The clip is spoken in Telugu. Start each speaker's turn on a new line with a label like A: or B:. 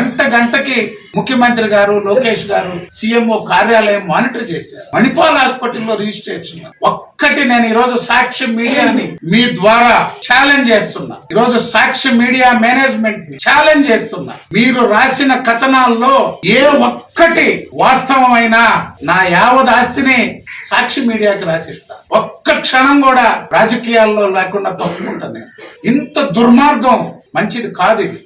A: గంటకి ముఖ్యమంత్రి గారు లోకేష్ గారు సీఎంఓ కార్యాలయం మానిటర్ చేశారు. మణిపాల్ హాస్పిటల్లో రిజిస్టర్ చేస్తున్నారు. ఒక్కటి నేను ఈరోజు సాక్షి మీడియాని మీ ద్వారా ఛాలెంజ్ చేస్తున్నా. ఈరోజు సాక్షి మీడియా మేనేజ్మెంట్ ఛాలెంజ్ చేస్తున్నా. మీరు రాసిన కథనాల్లో ఏ ఒక్కటి వాస్తవమైన నా యావత్ ఆస్తిని సాక్షి మీడియాకి రాసిస్తా. ఒక్క క్షణం కూడా రాజకీయాల్లో లేకుండా తప్పుకుంటా నేను. ఇంత దుర్మార్గం మంచిది కాదు ఇది.